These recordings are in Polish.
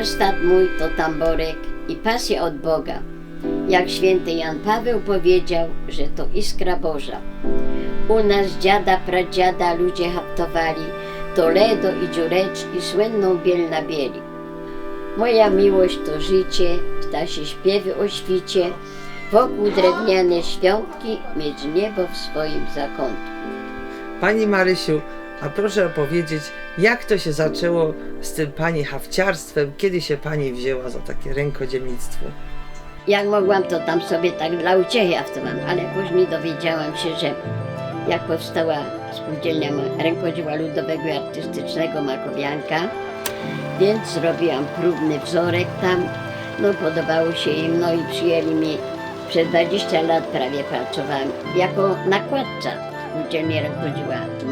Warsztat mój to tamborek i pasja od Boga. Jak święty Jan Paweł powiedział, że to iskra Boża. U nas dziada, pradziada ludzie haftowali Toledo i dziureczki, słynną biel na. Moja miłość to życie, ptasie śpiewy o świcie, wokół drewniane świątki, mieć niebo w swoim zakątku. Pani Marysiu, a proszę opowiedzieć, jak to się zaczęło z tym pani hawciarstwem? Kiedy się pani wzięła za takie rękodzielnictwo? Jak mogłam, to tam sobie tak dla uciechy haftowałam, ale później dowiedziałam się, że jak powstała spółdzielnia rękodzieła ludowego i artystycznego Makowianka, więc zrobiłam próbny wzorek tam, no podobało się im, no i przyjęli mnie. Przez 20 lat prawie pracowałam jako nakładca spółdzielni rękodzieła w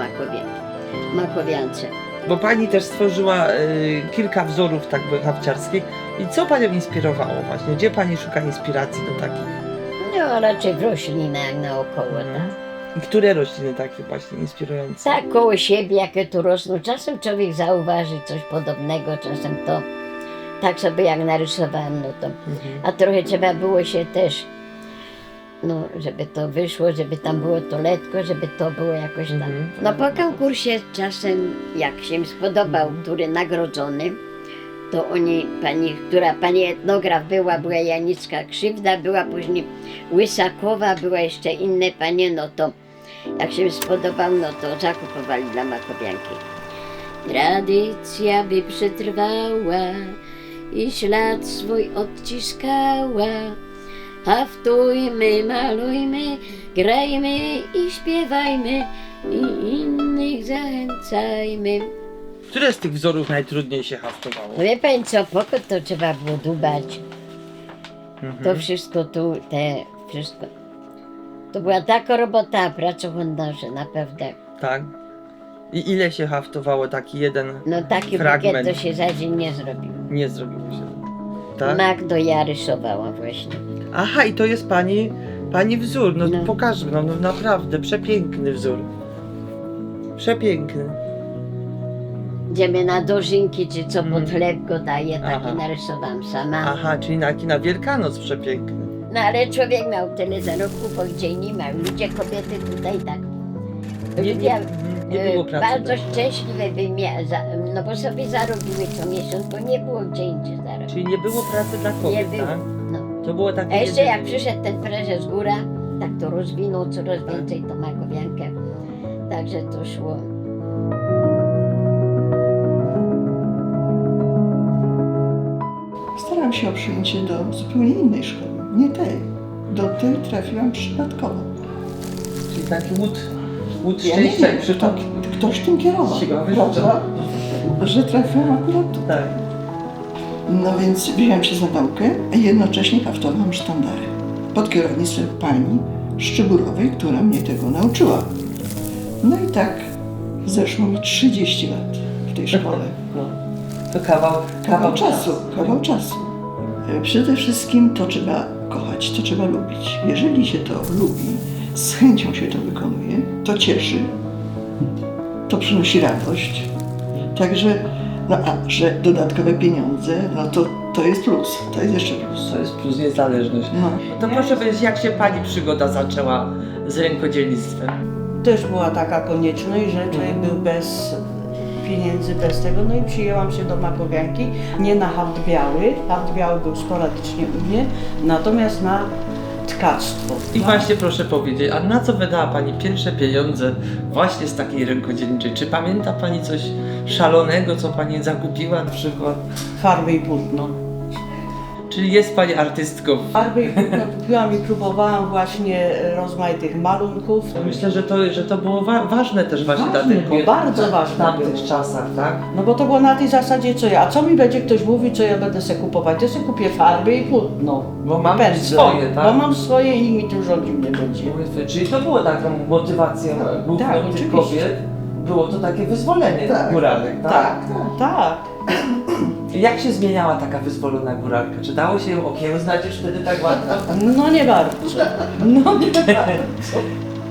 Makowiance. Bo pani też stworzyła y, kilka wzorów tak hawciarskich. I co panią inspirowało właśnie? Gdzie pani szuka inspiracji do takich? No raczej w roślinach naokoło, tak. I które rośliny takie właśnie inspirujące? Tak, koło siebie, jakie tu rosną. Czasem człowiek zauważy coś podobnego, czasem to tak sobie jak narysowałam, no to. Mhm. A trochę trzeba było się też, no, żeby to wyszło, żeby tam było to letko, żeby to było jakoś tam. Mhm. No po konkursie czasem, jak się mi spodobał, który nagrodzony, to oni, pani, która pani etnograf była, była Janicka Krzywda, była później Łysakowa, była jeszcze inne panie, no to jak się mi spodobał, no to zakupowali dla Makowianki. Tradycja by przetrwała i ślad swój odciskała. Haftujmy, malujmy, grajmy i śpiewajmy i innych zachęcajmy. Które z tych wzorów najtrudniej się haftowało? No wie pani co, pokój to trzeba było dubać. Mhm. To wszystko tu, te, wszystko. To była taka robota, pracochłonna, że naprawdę. Tak. I ile się haftowało taki jeden No taki fragment? bukiet to się za dzień nie zrobił. Nie zrobiło się. Tak? Mak do ja rysowała właśnie. Aha, i to jest pani, pani wzór. No, No. pokażmy, no, no naprawdę, przepiękny wzór. Przepiękny. Idziemy na dożynki, czy co Mhm. pod chleb go daje, Aha. takie narysowałam sama. Aha, czyli na, na Wielkanoc przepiękny. No ale człowiek miał tyle zarobków, bo gdzie nie miał. Ludzie, kobiety tutaj tak. Nie, Ludzie nie, nie było e, pracy. bardzo tak? szczęśliwe by mia- za, no bo sobie zarobiły co miesiąc, bo nie było gdzie indziej zarobić. Czyli nie było pracy dla Nie kobiet, było. tak? No. To było takie... A jeszcze jedyne- jak przyszedł ten prezes góra, tak to rozwinął coraz więcej tą makowiankę. Także to szło. Starałam się o przyjęcie do zupełnie innej szkoły, nie tej. Do tej trafiłam przypadkowo. Czyli taki łód, łód Ja nie szczęścia wiem, kto, przypadku. ktoś tym kierował, Siła prawda? Że trafiłam akurat tu. Tak. No więc wziąłem się za naukę, a jednocześnie haftowałam sztandary. Pod kierownictwem pani Szczyburowej, która mnie tego nauczyła. No i tak zeszło mi 30 lat w tej szkole. No. To kawał, Kawał czasu, kawał czasu. E, Przede wszystkim to trzeba kochać, to trzeba lubić. Jeżeli się to lubi, z chęcią się to wykonuje, to cieszy, to przynosi radość. Także, no a że dodatkowe pieniądze, no to, to jest plus, to jest jeszcze plus. To jest plus niezależność. No. To proszę powiedzieć, jak się pani przygoda zaczęła z rękodzielnictwem? też była taka konieczność, że człowiek był bez pieniędzy, bez tego, no i przyjęłam się do Makowianki, nie na haft biały, haft biały był sporadycznie u mnie, natomiast na tkactwo. I właśnie proszę powiedzieć, a na co wydała Pani pierwsze pieniądze właśnie z takiej rękodzielniczej? Czy pamięta Pani coś szalonego, co Pani zakupiła na przykład? Farby i płótno. Czyli jest Pani artystką? Farby i płótno kupiłam i próbowałam właśnie rozmaitych malunków. Myślę, że to, że to było wa- ważne też właśnie dla Ważne tych kobiet bardzo w ważne tamtych było. czasach, tak? No bo to było na tej zasadzie, co ja, a co mi będzie ktoś mówił, co ja będę sobie kupować? Ja sobie kupię farby i płótno. Bo mam Pędzle. swoje, tak? Bo mam swoje i nikt mi tym rządził nie będzie. Czyli to było taką motywacją główną tak, tych oczywiście. kobiet? Było to takie wyzwolenie Tak. góralek, tak? Tak, tak. Jak się zmieniała taka wyzwolona góralka? Czy dało się ją okiełznać już wtedy tak łatwo? No nie bardzo. No nie bardzo.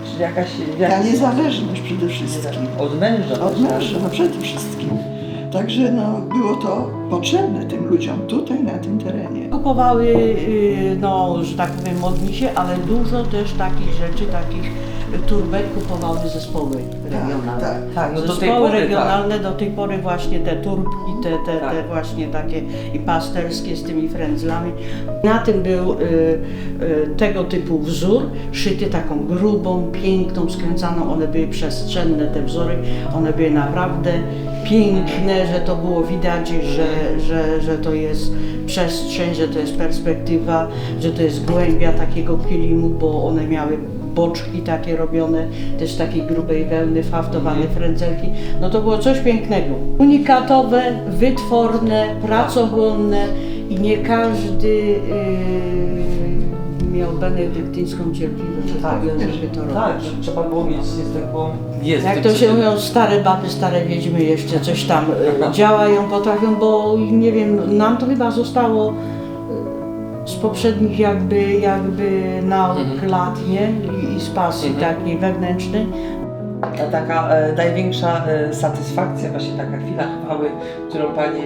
Czy jakaś... Ta jakaś niezależność przede wszystkim. od męża. Od męża, no przede wszystkim. Także no, było to potrzebne tym ludziom tutaj, na tym terenie. Kupowały, y, no, że tak powiem, modnisie, ale dużo też takich rzeczy, takich turbek kupowały zespoły regionalne. tak, tak, no do tej Zespoły pory, regionalne do tej pory właśnie te turbki, te, te, te Tak. właśnie takie i pasterskie z tymi frędzlami. Na tym był y, y, tego typu wzór, szyty taką grubą, piękną, skręcaną. One były przestrzenne, te wzory. One były naprawdę piękne, że to było widać, że, że, że to jest przestrzeń, że to jest perspektywa, że to jest głębia takiego kilimu, bo one miały boczki takie robione, też takiej grubej wełny, haftowane frędzelki. No to było coś pięknego. Unikatowe, wytworne, pracochłonne i nie każdy yy, miał benedyktyńską cierpliwość, Tak, tego, żeby to robić. Tak, że trzeba było mieć taką... Jest Jak to się mówią, stare baby, stare wiedźmy jeszcze coś tam e, działają, potrafią, bo nie wiem, nam to chyba zostało e, z poprzednich jakby, jakby nauk Mhm. lat, nie? I, i z pasji Mhm. takiej wewnętrznej. A taka e, największa e, satysfakcja, właśnie taka chwila chwały, którą Pani e,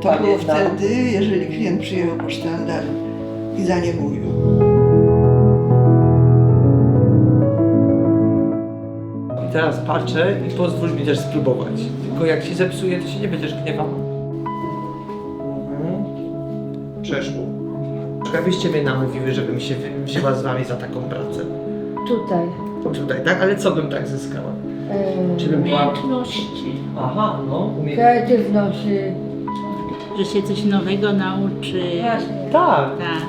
To było pamięta. wtedy, jeżeli klient przyjechał po sztandar i za nie mówił. I teraz patrzę i pozwól mi też spróbować. Tylko jak się zepsuje, to się nie będziesz gniewał. Mhm. Przeszło. Jakbyście mnie namówiły, żebym się wzięła z Wami za taką pracę. Tutaj. Tutaj, tak? Ale co bym tak zyskała? e, Czy bym była... umiejętności, Aha, no, umie... Kreatywność. że się coś nowego nauczy. Właśnie. Tak. Tak.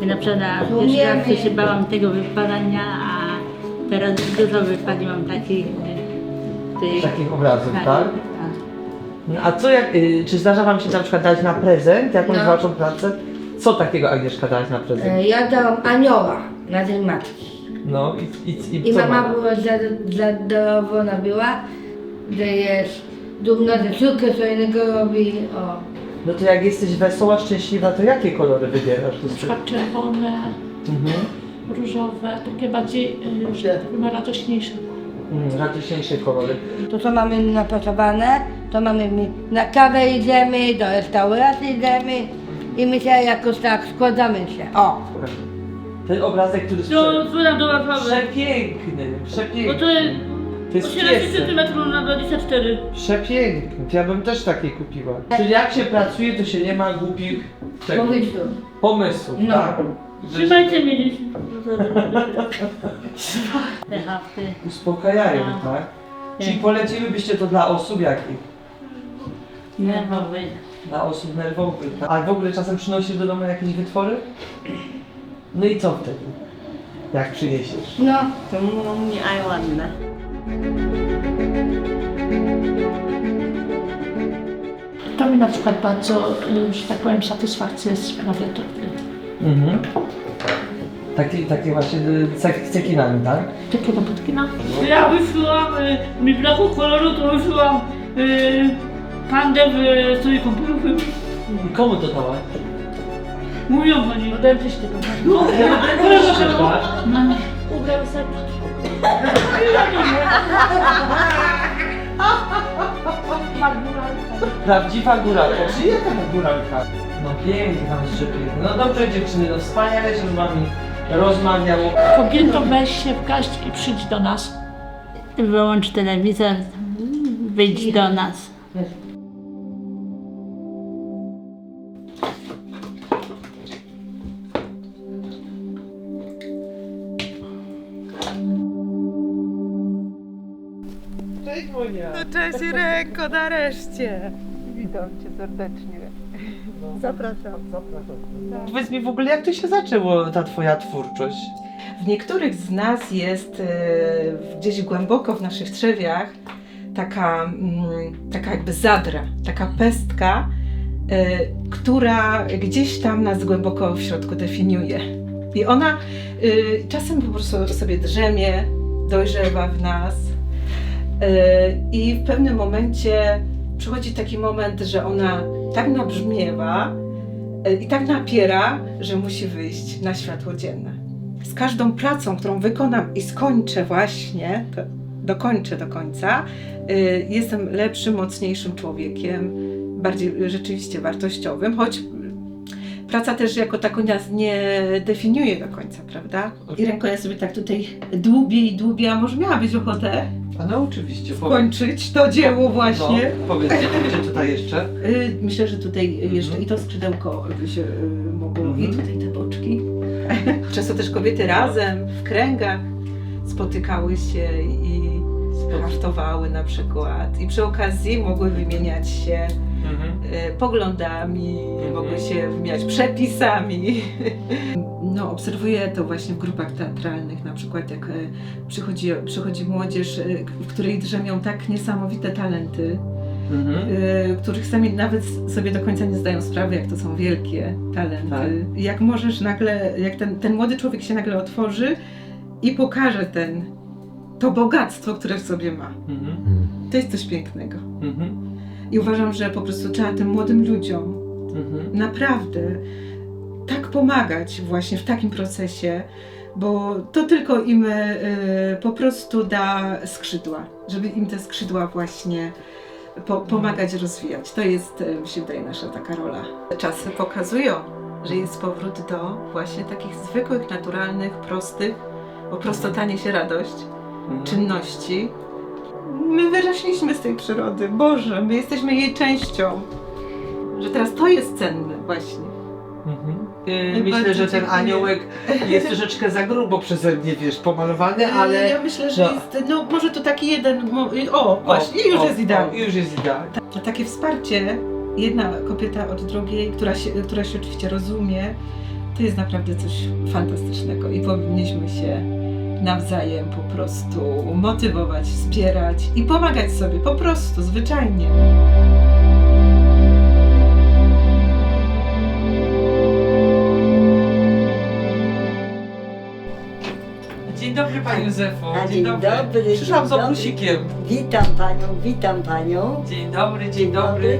Ja na przykład na pierwszy raz to się bałam tego wypadania, a teraz dużo wypadnie mam takich tych. Takich obrazów, tak, tak? tak. No, A co jak, y, czy zdarza Wam się na przykład dać na prezent jakąś No. Waszą pracę? Co takiego Agnieszka dałaś na prezent? E, Ja dałam anioła na dzień matki. No i, i, i, I co mama ma? była zad- zadowolona była, że jest dumna, że córkę co innego robi. O. No to jak jesteś wesoła, szczęśliwa, to jakie kolory wybierasz? Na przykład czerwone, Mhm. różowe, takie bardziej y, że tak powiem, radośniejsze. Mm, radośniejsze kolory. To co mamy napracowane, to mamy my na kawę idziemy, do restauracji idziemy i my się jakoś tak składamy się. O! Ten obrazek, który No, sprze... słyszałam do Warszawy. Przepiękny, przepiękny. Bo to jest To jest 18 piesek. cm na 24. Przepiękny. To ja bym też takie kupiła. Czyli jak się pracuje, to się nie ma głupich tego, pomysłów. No. Tak. Trzymajcie mnie dziś. Te hafty. uspokajają, No. tak? Czyli poleciłybyście to dla osób jakich? nerwowy. Dla osób nerwowych. tak? A w ogóle czasem przynosisz do domu jakieś wytwory? No i co wtedy? Jak przyniesiesz? No. To mnie aj ładne. To mi na przykład bardzo, y, że tak powiem, satysfakcję sprawia to. Mhm. Takie, takie właśnie y, cek, cekinami, tak? Takie robotki, no. Ja wyszyłam, y, mi brakło koloru, to wyszyłam y, pandę w. I komu to dałaś? Mówią oni. Dentysty to No, tak? no. ubrał sobie. Prawdziwa góralka. Jaka ta góralka? No piękna, jeszcze piękna. No dobrze dziewczyny, no wspaniale się z wami rozmawiało. Kobieto, weź się w garść i przyjdź do nas. Wyłącz telewizor, wyjdź do nas. Irenko, nareszcie. Witam Cię serdecznie. Zapraszam. Zapraszam. Powiedz mi w ogóle, jak to się zaczęło, ta twoja twórczość? W niektórych z nas jest e, gdzieś głęboko w naszych trzewiach taka, mm, taka jakby zadra, taka pestka, e, która gdzieś tam nas głęboko w środku definiuje. I ona e, czasem po prostu sobie drzemie, dojrzewa w nas. E, I w pewnym momencie przychodzi taki moment, że ona tak nabrzmiewa e, i tak napiera, że musi wyjść na światło dzienne. Z każdą pracą, którą wykonam i skończę właśnie, dokończę do końca, y, jestem lepszym, mocniejszym człowiekiem, bardziej rzeczywiście wartościowym, choć praca też jako taką nas nie definiuje do końca, prawda? I ręką ja sobie tak tutaj dłubię i dłubię, a może miała być ochotę A no oczywiście, skończyć to dzieło właśnie. No, powiedzcie, gdzie tutaj jeszcze? Y, Myślę, że tutaj jeszcze i to skrzydełko by się y, mogło, i Mhm. tutaj te boczki. Często też kobiety razem w kręgach spotykały się i haftowały na przykład. I przy okazji mogły wymieniać się Mhm. y, poglądami, mogły się wymieniać przepisami. No, obserwuję to właśnie w grupach teatralnych, na przykład jak y, przychodzi, przychodzi młodzież, y, w której drzemią tak niesamowite talenty, Mhm. y, których sami nawet sobie do końca nie zdają sprawy, jak to są wielkie talenty. Tak. Jak możesz nagle, jak ten, ten młody człowiek się nagle otworzy i pokaże ten, to bogactwo, które w sobie ma. Mhm. To jest coś pięknego. Mhm. I uważam, że po prostu trzeba tym młodym ludziom Mhm. naprawdę tak pomagać właśnie w takim procesie, bo to tylko im y, po prostu da skrzydła, żeby im te skrzydła właśnie po, pomagać rozwijać. To jest, y, mi się wydaje, nasza taka rola. Czasy pokazują, że jest powrót do właśnie takich zwykłych, naturalnych, prostych, bo prostota niesie radość, Mhm. czynności. My wyrośliśmy z tej przyrody, Boże, my jesteśmy jej częścią. Że teraz to jest cenne właśnie. Mhm. Yy, Myślę, że ten dziękuję. aniołek jest troszeczkę za grubo przeze mnie, wiesz, pomalowany, ale... Ja myślę, że no. jest, no może to taki jeden, mo- o właśnie, już o, jest idealnie. o, Już jest idealnie. A takie wsparcie, jedna kobieta od drugiej, która się, która się oczywiście rozumie, to jest naprawdę coś fantastycznego i powinniśmy się nawzajem po prostu motywować, wspierać i pomagać sobie, po prostu, zwyczajnie. Dzień dobry Pani Józefo. A, dzień dobry, Przyszłam z dzień dobry. obusikiem. Witam panią, witam panią. Dzień dobry, dzień Dzień dobry.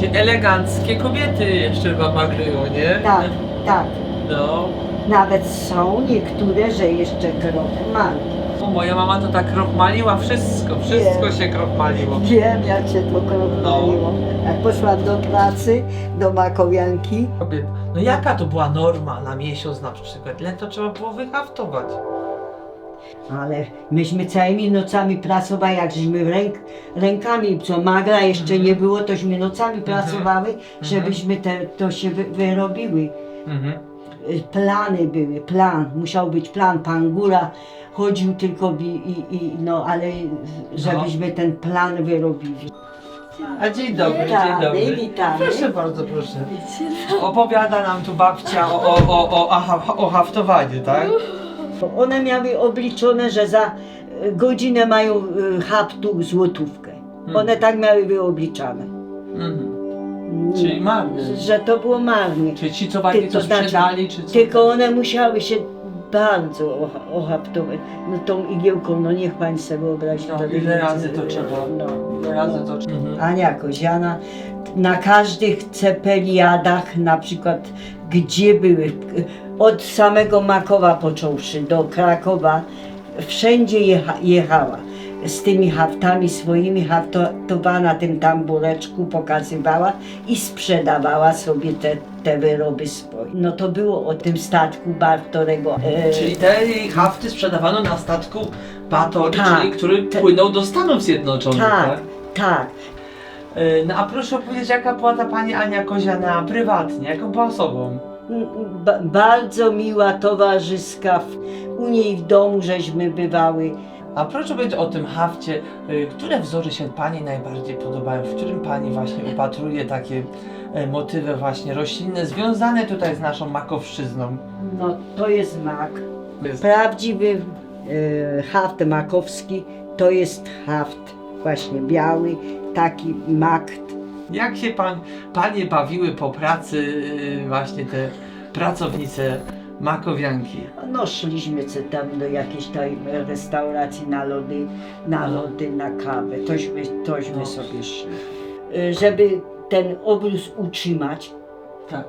Dzień eleganckie kobiety jeszcze wam magrują, nie? Tak, tak. No. Nawet są niektóre, że jeszcze krochmali. O, moja mama to tak krochmaliła wszystko, wszystko się krochmaliło. Wiem, jak się to krochmaliło. Jak poszłam do pracy, do Makowianki, Kobiet. No jaka to była norma na miesiąc na przykład? Ile to trzeba było wyhaftować? ale myśmy całymi nocami pracowali, jak żeśmy ręk, rękami, co magra jeszcze Mhm. nie było, tośmy nocami pracowały, żebyśmy te, to się wy, wyrobiły. Mhm. Y, plany były, plan, musiał być plan, pan góra chodził tylko i, i, i no ale żebyśmy ten plan wyrobili. A dzień dobry, dzień Witamy, dobry. witamy. Proszę bardzo, proszę. Opowiada nam tu babcia o, o, o, o, aha, o haftowaniu, tak? One miały obliczone, że za y, godzinę mają y, haftu złotówkę. One tak miały wyobliczane. Mhm. Czyli marny. Że to było marnie. Czy ci co Ty- to znaczy, sprzedali, czy co? Tylko one musiały się bardzo oha- ohaftować. No tą igiełką, no niech pani sobie wyobrazi. No, ile razy to trzeba? No. Ile razy to mhm. Ania Koziana na każdych cepeliadach, na przykład gdzie były, od samego Makowa począwszy do Krakowa, wszędzie jecha, jechała z tymi haftami swoimi, haftowała tym tambureczku, pokazywała i sprzedawała sobie te, te wyroby swoje. No to było o tym statku Bartorego. E, Czyli te jej hafty sprzedawano na statku Batory, Tak. czyli który Te- płynął do Stanów Zjednoczonych, tak? tak, tak. E, No a proszę opowiedzieć, jaka była ta pani Ania Koziana prywatnie, jaką była osobą? Ba- bardzo miła, towarzyska. U niej w domu żeśmy bywały. A proszę powiedzieć o tym hafcie, y, które wzory się Pani najbardziej podobają, w którym Pani właśnie upatruje takie e, motywy właśnie roślinne związane tutaj z naszą makowszczyzną? No to jest mak. Jest- Prawdziwy e, haft makowski to jest haft właśnie biały, taki mak. Jak się pan, Panie bawiły po pracy y, właśnie te pracownice makowianki? No szliśmy co tam do jakiejś tej restauracji na lody, na lody, na kawę. Tośmy, tośmy No. sobie szli. E, Żeby ten obrus utrzymać, Tak.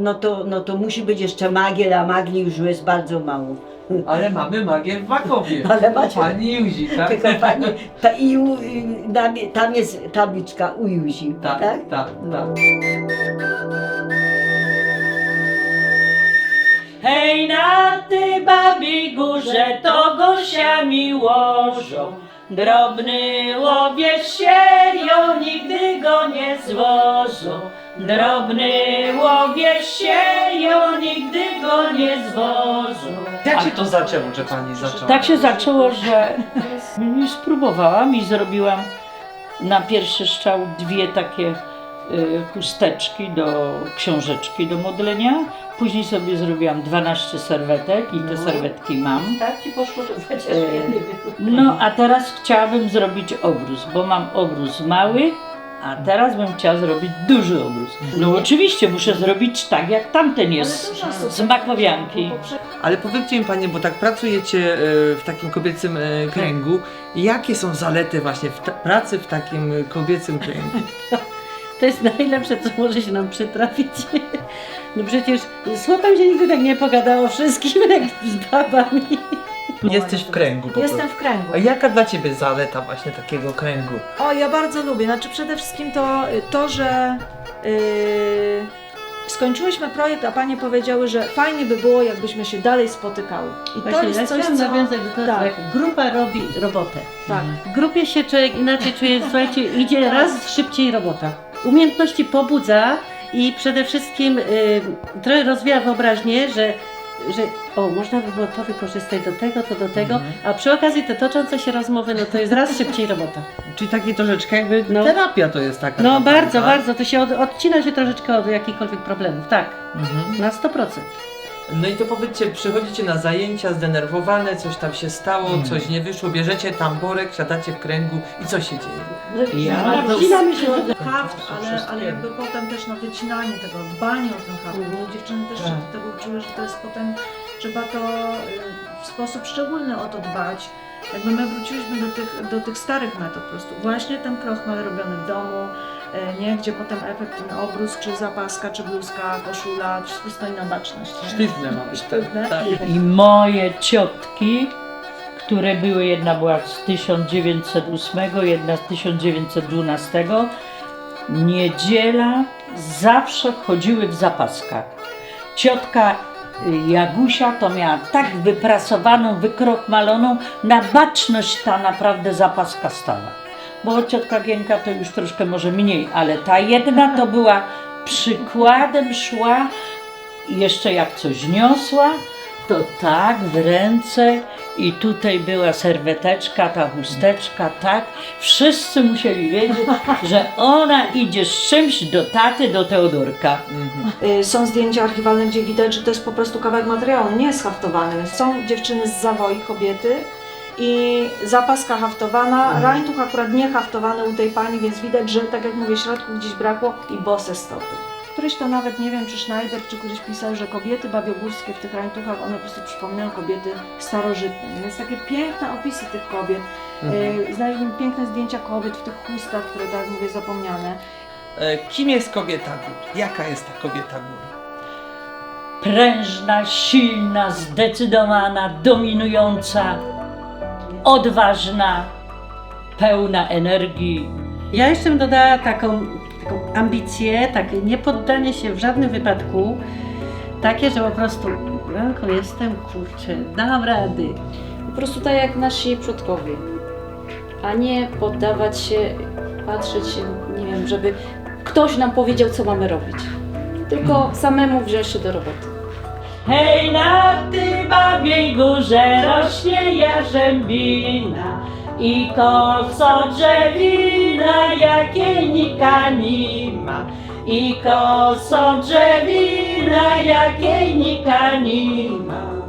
no to, no to musi być jeszcze magiel, a magii już jest bardzo mało. Ale mamy magię w Makowie. Ale macie. Pani Józi, tak? Tylko pani, ta, i, tam jest tabliczka u Józi, Tak, tak? tak, tak. Hej na ty babi górze, to gosiami łożą. Drobny łowiec sieją, nigdy go nie zwożą. Drobny łowiec sieją, nigdy go nie zwożą. Jak się to zaczęło, że pani zaczęła? Tak się zaczęło, że spróbowałam i zrobiłam na pierwszy strzał dwie takie chusteczki do książeczki do modlenia. Później sobie zrobiłam 12 serwetek i te serwetki mam. Tak ci poszło, chociaż nie wiem. No a teraz chciałabym zrobić obrus, bo mam obrus mały, a teraz bym chciała zrobić duży obrus. No oczywiście muszę zrobić tak jak tamten jest z makowianki. Ale powiedzcie mi panie, bo tak pracujecie e, w takim kobiecym e, kręgu. Jakie są zalety właśnie w ta- pracy w takim kobiecym kręgu? To jest najlepsze, co może się nam przytrafić. No przecież z chłopem się nigdy tak nie pogadało wszystkim, jak z babami. Jesteś w kręgu po Jestem prostu. w kręgu. A jaka dla ciebie zaleta właśnie takiego kręgu? O, ja bardzo lubię. Znaczy przede wszystkim to, to że yy, skończyłyśmy projekt, a panie powiedziały, że fajnie by było, jakbyśmy się dalej spotykały. I to Właśnie, jest ja coś, chciałam co... nawiązać do tego, tak. jak grupa robi robotę. Tak. W grupie się człowiek inaczej czuje, słuchajcie, idzie raz szybciej robota. Umiejętności pobudza i przede wszystkim y, trochę rozwija wyobraźnię, że, że o, można by było to wykorzystać do tego, to do tego, Mhm. a przy okazji te toczące się rozmowy, no to jest raz szybciej robota. Czyli takie troszeczkę jakby No. terapia to jest taka. No bardzo, tak? bardzo, to się od, odcina się troszeczkę od jakichkolwiek problemów, tak, Mhm. na 100%. No i to powiedzcie, przychodzicie na zajęcia zdenerwowane, coś tam się stało, coś nie wyszło, bierzecie tamborek, siadacie w kręgu i co się dzieje? Ja Odcinamy się od haft, ale, ale jakby potem też no wycinanie tego, dbanie o ten haft, bo dziewczyny też się Tak. do tego uczyły, że to jest potem, trzeba to y, w sposób szczególny o to dbać. Jakby my wróciliśmy do tych, do tych starych metod po prostu. Właśnie ten krochmal robiony w domu, nie, gdzie potem efekt, ten obrus, czy zapaska, czy bluzka, koszula, wszystko stoi na baczność. nie? Sztywne ma być Sztywne. tak. I moje ciotki, które były, jedna była z 1908, jedna z 1912, niedziela zawsze chodziły w zapaskach. Ciotka y, Jagusia to miała tak wyprasowaną, wykrochmaloną, na baczność ta naprawdę zapaska stała. Bo ciotka Gienka to już troszkę może mniej, ale ta jedna to była przykładem szła i jeszcze jak coś niosła, to tak w ręce i tutaj była serweteczka, ta chusteczka, tak. Wszyscy musieli wiedzieć, że ona idzie z czymś do taty, do Teodorka. Y, Są zdjęcia archiwalne, gdzie widać, że to jest po prostu kawałek materiału, nie jest haftowany. Są dziewczyny z zawoi, kobiety i zapaska haftowana, rańtuch akurat nie haftowany u tej pani, więc widać, że tak jak mówię, środku gdzieś brakło i bose stopy. Któryś to nawet, nie wiem, czy Schneider, czy któryś pisał, że kobiety babiogórskie w tych rańtuchach, one po prostu przypominają kobiety starożytne. Więc takie piękne opisy tych kobiet. Y, Znaleźliśmy piękne zdjęcia kobiet w tych chustach, które, tak jak mówię, zapomniane. E, Kim jest kobieta gór? Jaka jest ta kobieta gór? Prężna, silna, zdecydowana, dominująca, odważna, pełna energii. Ja jeszcze bym dodała taką, taką ambicję, takie niepoddanie się w żadnym wypadku, takie, że po prostu, Ranko, jestem, kurczę, dam rady. Po prostu tak jak nasi przodkowie. A nie poddawać się, patrzeć się, nie wiem, żeby ktoś nam powiedział, co mamy robić. Tylko samemu wziąć się do roboty. Hej na ty babiej górze rośnie jarzębina i koso drzewina jakiej nika nie ma. I koso drzewina jakiej nika nie ma.